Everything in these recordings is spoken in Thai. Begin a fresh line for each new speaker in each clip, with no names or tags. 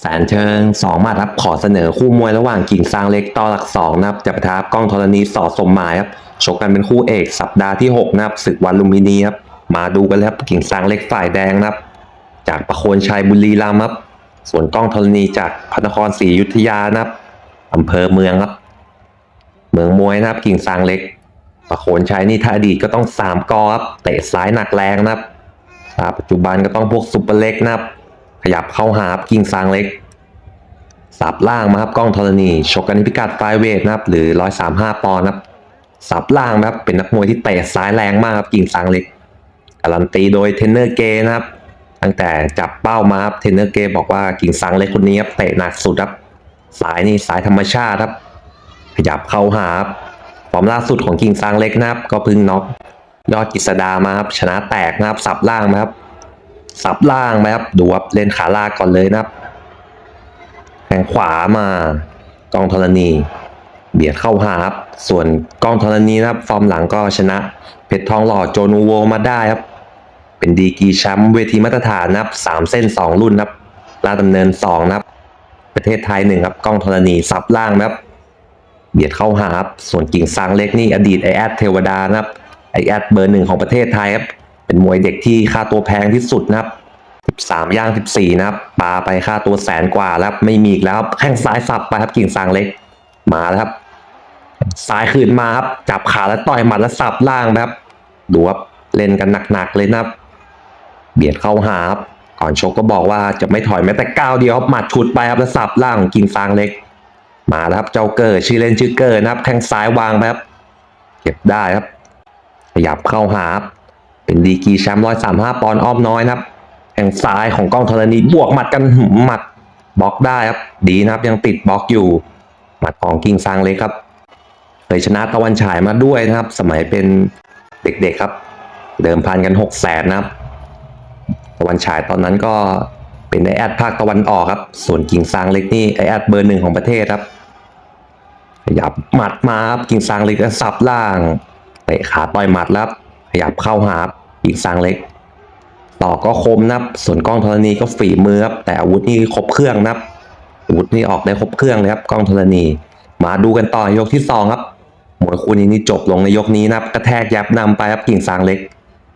แสนเชิงสองมาครับขอเสนอคู่มวยระหว่างกิ่งซางเล็กต่อหลักสองนะครับจะปะทะกล้องธรณีสอสมหมายครับชกกันเป็นคู่เอกสัปดาห์ที่6นะครับศึกวันลุมพินีครับมาดูกันเลยครับกิ่งซางเล็กฝ่ายแดงนะครับ จากประโคนชัยบุรีรัมย์ครับส่วนกล้องธรณีจากพระนครศรีอยุธยานะครับอำเภอเมืองครับ เมืองมวยนะครับกิ่งซางเล็ก ประโคนชัยนี่ถ้าอดีตก็ต้องสามกอครับเตะซ้ายหนักแรงนะครับปัจจุบันก็ต้องพวกซุปเปอร์เล็กนะครับ ขยับเข้าหาครับกิ่งซางเล็ก สับล่างมาครับกล้องธรณีชกกันที่พิกัดไฟเวทนะครับหรือ 135 ปอนด์นะครับสับล่างนะครับเป็นนักมวยที่เตะซ้ายแรงมากครับกิ่งซางเล็กการันตีโดยเทรนเนอร์เกนะครับ ตั้งแต่จับเป้ามาครับเทรนเนอร์เกบอกว่ากิ่งซางเล็กคนนี้ครับเตะหนักสุดครับสายนี่สายธรรมชาติครับ ขยับเข้าหาครับฟอร์มล่าสุดของกิ่งซางเล็กนะครับ ก็พึ่งน็อกยอดกิษดามาครับชนะแตกนะครับสับล่างนะครับ สับล่างไหมครับดูครับเล่นขาลากก่อนเลยนะครับแทงขวามากองธรณี เบียดเข้าหาครับส่วนกองธรณีนะครับ ฟอร์มหลังก็ชนะ เพชรทองหล่อโจนูโวมาได้ครับ เป็นดีกีแชมป์เวทีมาตรฐานนะครับสามเส้นสองรุ่นนะครับลาดดำเนินสองนะครับ ประเทศไทยหนึ่งครับกล้องธรณีสับล่างนะครับ เบียดเข้าหาครับส่วนกิ่งซางเล็กนี่อดีตไอแอดเทวดานะครับไอแอดเบอร์หนึ่งของประเทศไทยครับเป็นมวยเด็กที่ค่าตัวแพงที่สุดนะครับ 13 ย่าง 14 นะครับปาไปค่าตัวแสนกว่าแล้วไม่มีอีกแล้วครับแข้งซ้ายสับไปครับกิ่งซางเล็กมาแล้วครับซ้ายคืนมาครับจับขาแล้วต่อยหมัดแล้วสับล่างนะครับ ดูครับเล่นกันหนักๆเลยนะครับ เบียดเข้าหาครับก่อนชกก็บอกว่าจะไม่ถอยแม้แต่ก้าวเดียวครับหมัดฉุดไปครับแล้วสับล่างของกิ่งซางเล็ก มาแล้วครับเจ้าเกอร์ชื่อเล่นชื่อเกอร์นะครับแข้งซ้ายวางไปครับเก็บได้ครับขยับเข้าหาครับเป็นดีกีแชมป์ร้อยสามห้าปอนด์อ้อมน้อยนะครับ แข้งซ้ายของกล้องธรณีบวกหมัดกันหมัดบล็อกได้ครับ ดีนะครับยังติดบล็อกอยู่ หมัดของกิ่งซางเล็กครับเคยชนะตะวันฉายมาด้วยนะครับ สมัยเป็นเด็กๆครับ เดิมพันกันหกแสนนะครับ ตะวันฉายตอนนั้นก็เป็นไอแอดภาคตะวันออกครับ ส่วนกิ่งซางเล็กนี่ไอแอดเบอร์หนึ่งของประเทศครับขยับหมัดมาครับกิ่งซางเล็กก็สับล่างเตะขาต่อยหมัดแล้วขยับเข้าหากิ่งซางเล็ก ต่อก็คมนะครับ ส่วนกล้องธรณีก็ฝีมือครับแต่อาวุธนี่ครบเครื่องนะครับอาวุธนี่ออกได้ครบเครื่องเลยครับกล้องธรณี มาดูกันต่อยกที่สองครับมวยคู่นี้นี่จบลงในยกนี้นะครับกระแทกยับนำไปครับกิ่งซางเล็ก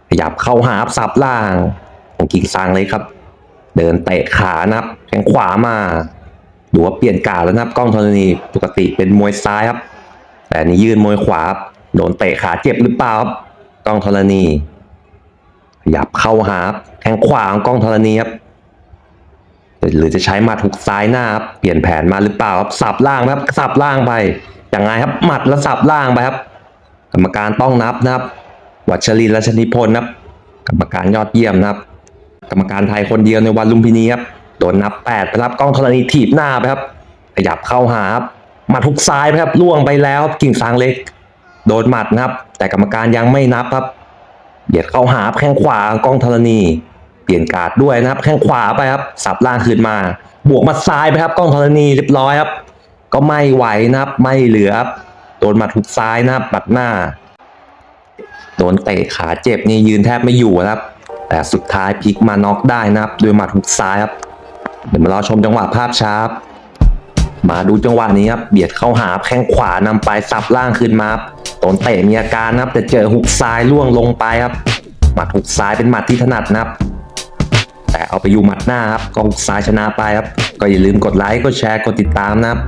ขยับเข้าหาสับล่างของกิ่งซางเล็กครับ เดินเตะขานะครับแข้งขวามาดูว่าเปลี่ยนการแล้วนะครับกล้องธรณีปกติเป็นมวยซ้ายครับ แต่นี่ยืนมวยขวาครับโดนเตะขาเจ็บหรือเปล่าครับกล้องธรณี ขยับเข้าหาครับแข้งขวาของกล้องธรณีครับหรือจะใช้หมัดหุกซ้ายหน้าครับเปลี่ยนแผนมาหรือเปล่าครับสับล่างครับสับล่างไปอยังไงครับหมัดแล้วสับล่างไปครับ กรรมการต้องนับนะครับวัชรินทร์รัชนิพนธ์ครับ กรรมการยอดเยี่ยมนะครับ กรรมการไทยคนเดียวในวันลุมพินีครับโดนนับแปดไปรับกล้องธรณีถีบหน้าไปครับ ขยับเข้าหาครับหมัดทุกซ้ายไปครับล่วงไปแล้วกิ่งซางเล็ก โดนหมัดนะครับ แต่กรรมการยังไม่นับครับ เบียดเข้าหาแข้งขวากล้องธรณี เปลี่ยนการ์ดด้วยนะครับ แข้งขวาไปครับ สับล่างคืนมา บวกมัดซ้ายไปครับกล้องธรณีเรียบร้อยครับ ก็ไม่ไหวนะครับ ไม่เหลือครับโดนหมัดทุกซ้ายนะครับหมัดหน้าโดนเตะขาเจ็บนี่ยืนแทบไม่อยู่นะครับ แต่สุดท้ายพลิกมาน็อกได้นะครับด้วยหมัดหุกซ้ายครับเดี๋ยวมารอชมจังหวะภาพช้าครับ มาดูจังหวะนี้ครับเบียดเข้าหาแข้งขวานำไปสับล่างขึ้นมาตนเตะมีอาการนะครับแต่เจอหุกซ้ายล่วงลงไปครับ หมัดหุกซ้ายเป็นหมัดที่ถนัดนะครับ แต่เอาไปอยู่หมัดหน้าครับก็หุกซ้ายชนะไปครับ ก็อย่าลืมกดไลค์กดแชร์กดติดตามนะครับ